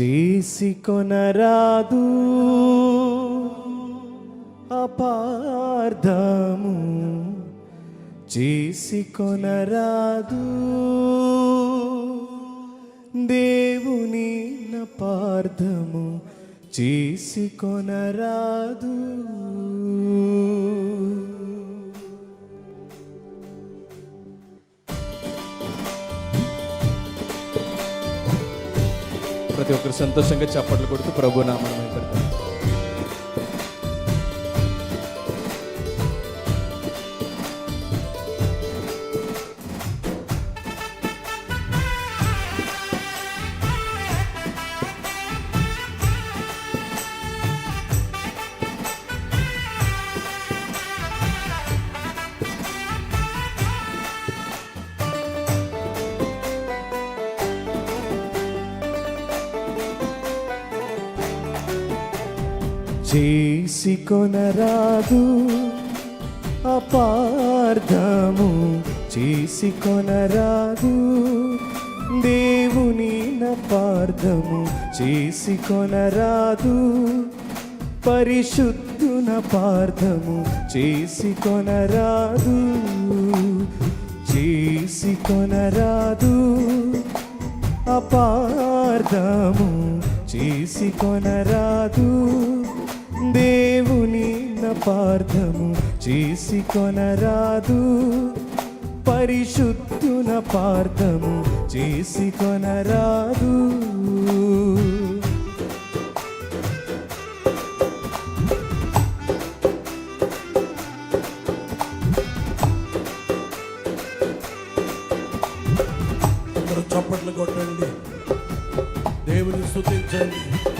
చేసి కొనరాదు. అపార్థము చేసి కొనరాదు. దేవుని నపార్థము చేసి కొనరాదు. ప్రతి ఒక్కరు సంతోషంగా చప్పట్లు కొడుతూ ప్రభు నామం పెడతారు చేసి కొనరాదు అపార్థము చేసి కొనరాదు దేవుని నపార్థము చేసి కొనరాదు పరిశుద్ధున పార్థము చేసి కొనరాదు చేసి కొనరాదు అపార్థము చేసి కొనరాదు దేవుని నపార్థము చేసి కొనరాదు. పరిశుద్ధున పార్థము చేసి కొనరాదు. చప్పట్లు కొట్టండి. దేవుని స్థుతించండి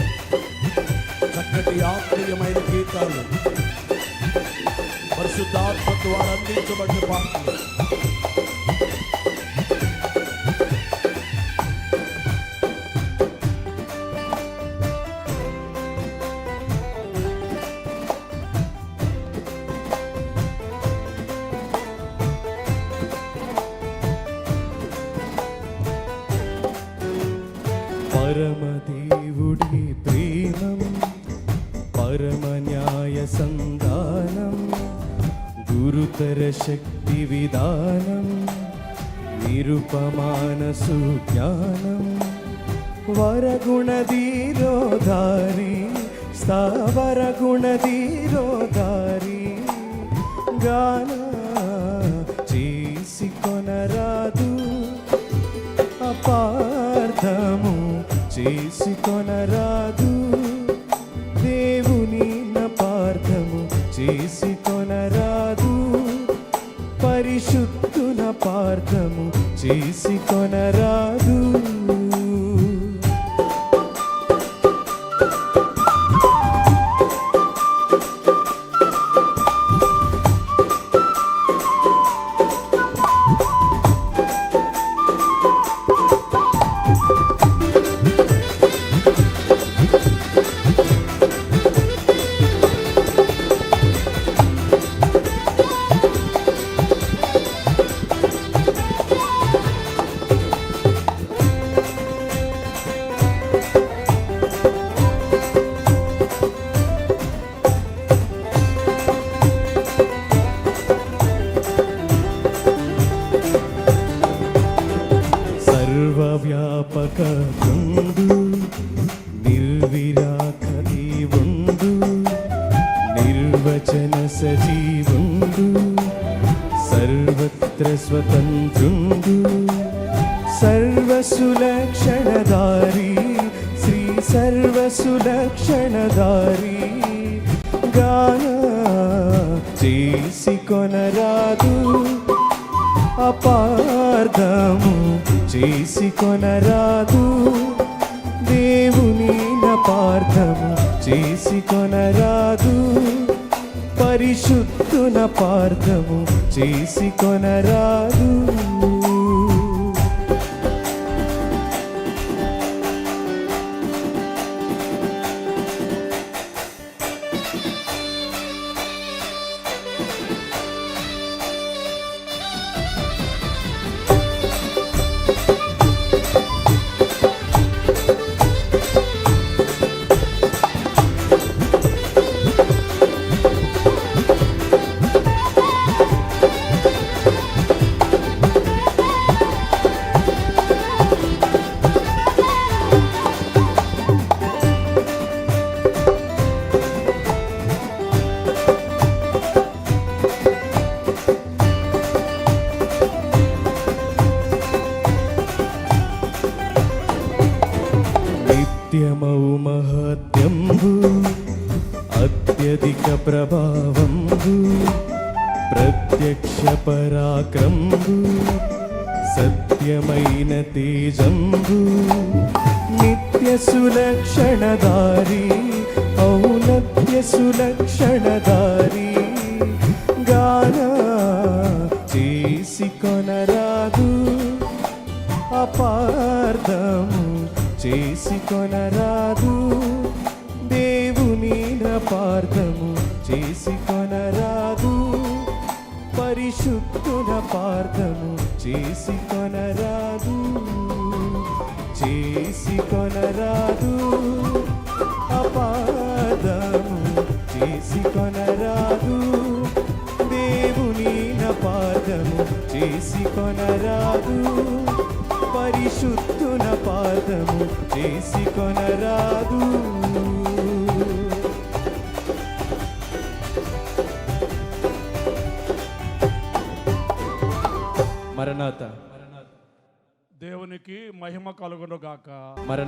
పరిశుద్ధాత్మ ద్వారా అందించబడిన పాటలు పరమదేవుడి ప్రేమం పరమ న్యాయ సంధానం గురుతర శక్తి విధానం నిరుపమాన సుజ్ఞానం వరగుణధీరోధారి స్థావర గుణధీరోధారి గాన చేసి కొనరాదు. అపార్థము చేసి కొనరాదు. పార్థము చేసి కొనరాదు. నిర్విరాకది ఉందు నిర్వచన సజీవుందు సర్వత్ర స్వతంత్రుండు. సర్వసులక్షణదారి శ్రీ సర్వసులక్షణదారి గాన చేసి కొనరాదు అపార్థము చేసి కొనరాదు. దేవుని నపార్థము చేసుకొనరాదు. పరిశుద్ధున పార్థము చేసుకొనరాదు. కొనరాదు నిత్యమౌ మహత్యంబు అత్యధిక ప్రభావంబు ప్రత్యక్ష పరాక్రంబు సత్యమైన తేజంబు. నిత్య సులక్షణదారి ఔనత్య సులక్షణదారి గాన చేసి కొనరాదు అపార్థము చేసి కొనరాదు. దేవుని పార్థము చేసి కొనరాదు. పరిశుద్ధుల పార్థము చేసి కొనరాదు. చేసి కొనరాదు. అపార్థము చేసి కొనరాదు. దేవుని పార్థము చేసి కొనరాదు. పరిశుద్ధున పాదము చేసి కొనరాదు మరణాత. దేవునికి మహిమ కలుగును గాక మరణ